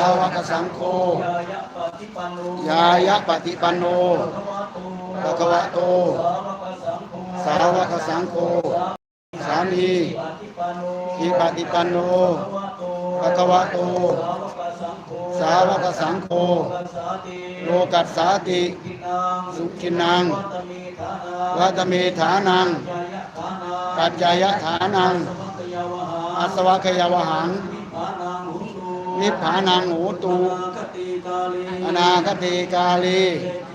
าวกสังโฆยายะปฏิปันโนยายะปฏิปันโนภะคะวะโตภะคะวะโต สาวกสังโฆสาวกสังโฆสามีอิปฏิปันโนอิปฏิปันโนภะคะวะโตภะคะวะโตสาวกสังโฆสาวกสังโฆโลกัสสาติ สุขินังสุขินังวัตเมฐานังวัตเมฐานังยายะฐานัง ปัจจายฐานังอาสวะขยาวหัง นิพพานังหูตูนานังโหตูอนาคติกาลีกาลี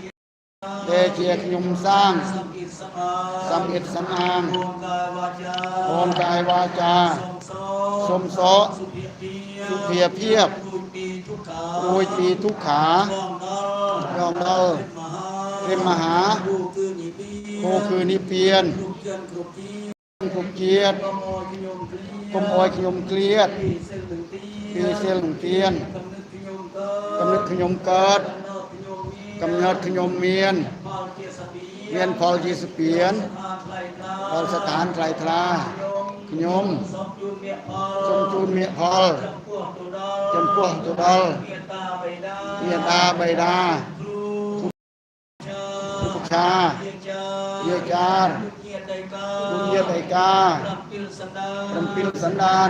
เตเจียขยมสร้างสัมอิสมาสำเร็จสำอางโอมกายวาจาโอมกายวาจา สมโสสุเพียเพียสุเพียบปุยปีทุกขายอมเล่าย่อมเล่าเป็นมหาเป็นมหาโคคือนิเปียนลูกเกียนกรุบกีกุกเกียรติกมอยกลียกมโอยขยมเกลียด គឺសៀលនឹងទានកំណត់ខ្ញុំកើតកំណត់ខ្ញុំមានមានផលជាស្ពានផលស្ថានថ្លៃថ្លាខ្ញុំសូមជូនមេផលចំពោះទៅដល់មេតាបៃតាគុកខាយាចារគុញាតៃកា7សណ្ដាន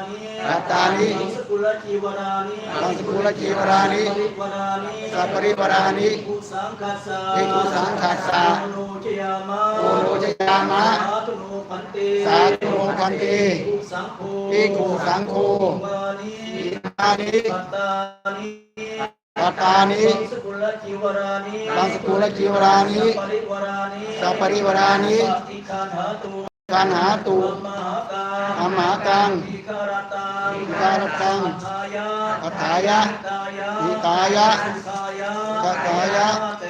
าขยมสมจูนเมียพอ สมจูนเมียพอลจำพวกตัวดอลจำพวกตัวดอลเมียตาใบดาเมียตาใบดาครูชาตกาลำปิลสันดานลำปิลสันดานที่โดนจิตาที่โดนจิตาเราก็ได้หนาที่เราก็ได้หนาลูกจ้าลูกจ้าเจสถานเจสถานขยมขยมสมจูนเมียพอสมจูนเมียพอลกุศลตะเกิงตะการตะเกิงตะกันสมโสสมโสเกษมกษาเกษมกษารสถานปลดทุเรากข์สถานปลดทุกข์มานิอิมานิยังพันเตมะยังพันเตปัตตานิปัตตานิสกุลจีวรารานิปริวรานิสัพปริวรานิภิกขุสังคัสสะภิกขุสังคัสสะโอโนจยะโอโนจยามะสาธุโนพันเตสาธุโนพันเตภิกขุสังปัตานิปัตตานิมังสกุลจีวรรมากังอิการตังอิการตังอัฏฐายะอิตายะยะสุขายะสักายะเต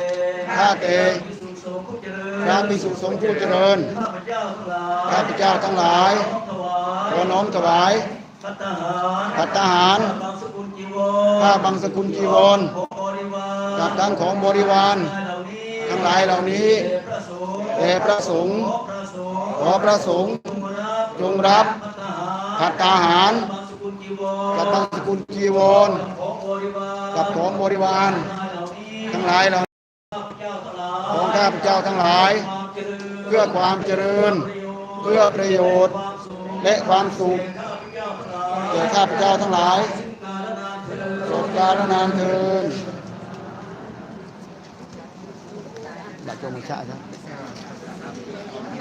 ข้าเตภิสุสงผู้เจริญพระภิกษุสงฆ์ผู้เจริญข้าพเจ้าทั้งหลายข้าพเจ้าทั้งหลายขอน้อมถวายพัตตาหารภัตตาหารบางสกุลจีวผ้าบังสกุลจีวรของบริวากับทั้งของบริวาร ทั้งหลายเหล่านี้แด่พระสงฆ์แด่พระสงฆ์ ขอพระสงฆ์จงรับจงรัตตาหารภัตตาหารบางสกุลจีวรกับบังสกุลจีวรของบริวารกับของบริวาร ทั้งหลายเหล่าของข้าพเจ้าทั้งหลาย เพื่อความเจริญ เพื่อประโยชน์ และความสุขแก่ข้าพเจ้าทั้งหลายสงกรารนานเทินบัตรจงชาใช่นู้สบองหน้าครูเ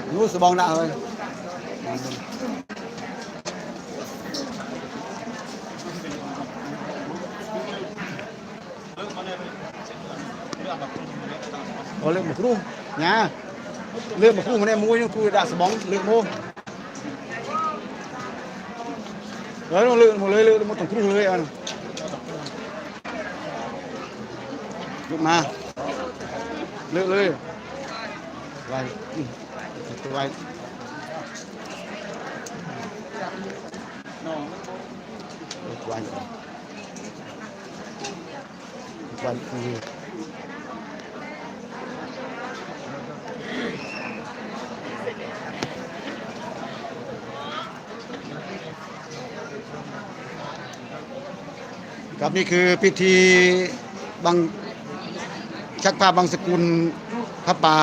นี่ยเลือกมาครูมาในมูยังครูด่าสบองเลือกมูเออต้องเลือ ต้องครูเลยอะเลือกมาเลือกเลยไว้อืมไว้ไว้ไว้คือครับนี่คือพิธีบังชักผ้าบางสกุลพระป่า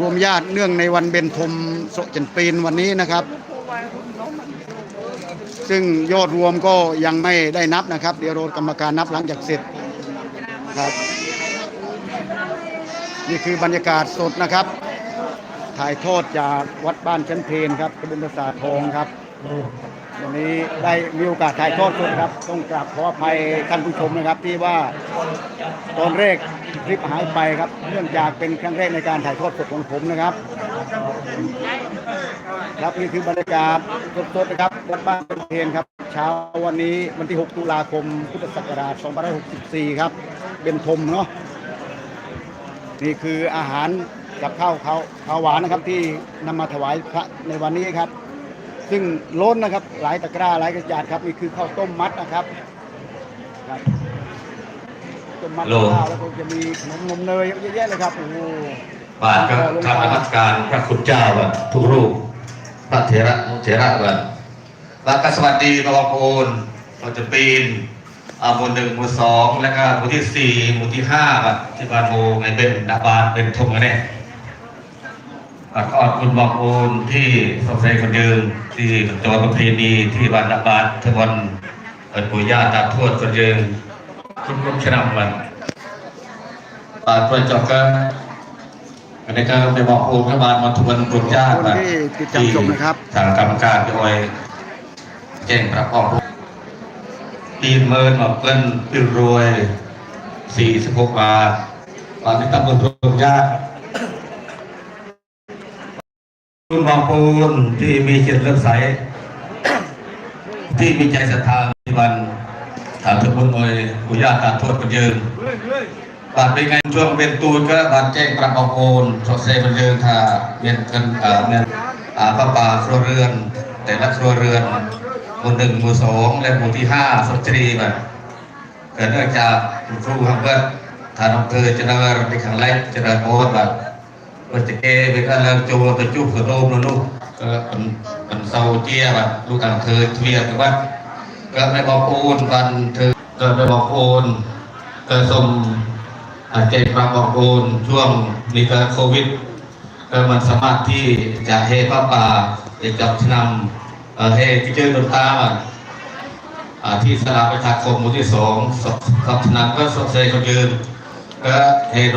รวมญาติเนื่องในวันเบญทมโสจันปีนวันนี้นะครับ ซึ่งยอดรวมก็ยังไม่ได้นับนะครับ เดี๋ยวเรากรรมการนับหลังจากเสร็จครับนี่คือบรรยากาศสดนะครับ ถ่ายทอดจากวัดบ้านชั้นเพนครับกระบุญศาสตร์ทองครับ วันนี้ได้มีโอกาสถ่ายทอดสดครับ ต้องกราบขออภัยท่านผู้ชมนะครับ ที่ว่าตอนแรกคลิปหายไปครับ เนื่องจากเป็นครั้งแรกในการถ่ายทอดสดของผมนะครับ ครับนี่คือบรรยากาศสดๆนะครับวัดบ้านเป็นเพนครับ เช้าวันนี้วันที่ 6 ตุลาคม พุทธศักราช 2564 ครับ เป็นธมเนาะนี่คืออาหารกับข้าวเข้าข้าวหวานนะครับที่นำมาถวายพระในวันนี้ครับ ซึ่งล้นนะครับหลายตะกร้าหลายกระจาดครับนี่คือข้าวต้มมัดนะครับครับต้มมัดโล ข้าวแล้วก็จะมีขนมนมเนยเยอะแยะเลยครับโอ้โห บาทก็ทำนมัสการพระคุณเจ้ากันทุกรูป พระเถระเถระกันแล้วก็สวัสดีพระบางโอนเราจะปีนอ่าหมู่หนึ่งหมู่สองแล้วก็หมู่ที่สี่หมู่ที่ห้าบัดที่บ้านโมในเป็นดาบานเป็นทงกันเนี่ย บัดขอบคุณบางโอนที่สมเด็จคนยืนที่จังหวัดประเพณีที่บ้านดาบานทุกวันเอิดปู่ย่าตาทวดคนยืนคุณลุงชนะมันบาดประจบกันอันนี้ก็ไปบอกโอมรัฐบาลมาทวนบุญญาติคนที่ติดตามชมนะครับทางกรรมการโดยแจ้งประกอบปีนเมินมาเปิ้นปิวรวย46บาทตอนนี้ตำบลบุญญาติ คุณบางปูนที่มีจิตเลื่อมใส ที่มีใจศรัทธาในวันถามถึงบุญโอยปุญญาตาโทษกันยืนบาดเป็นไงช่วงเป็นตูนก็บาดแจ้งปรับอาโอนสดเซมันเริงค่ะเมียนกันอ่าเมียนอ่าป้าป่าครัวเรือน แต่ละครัวเรือนหมู่หนึ่งหมู่สองและหมู่ที่ห้าสตรีแบบเกิดเนื่องจากคุณครูครับเพื่อนทานอำเภอจะเนินในขังไร่จะเนินโมดแบบ ว่าจะเกไปกันแล้วจูตะจุบกระโดมลูกก็เป็นเป็นเสาเจียแบบลูกอำเภอเทียบกับว่าก็ไม่บอกโอนวันเธอก็ไม่บอกโอนก็สมอาจจะปรับออกโอนช่วงนี้ก็โควิดก็มันสามารถที่จะเฮป้าป่าจะจับนำเฮที่เจอดนตาอ่าที่สลาประชาคมหมู่ที่สองสอบสอบนำก็สอบเซก็ยืนก็เฮดน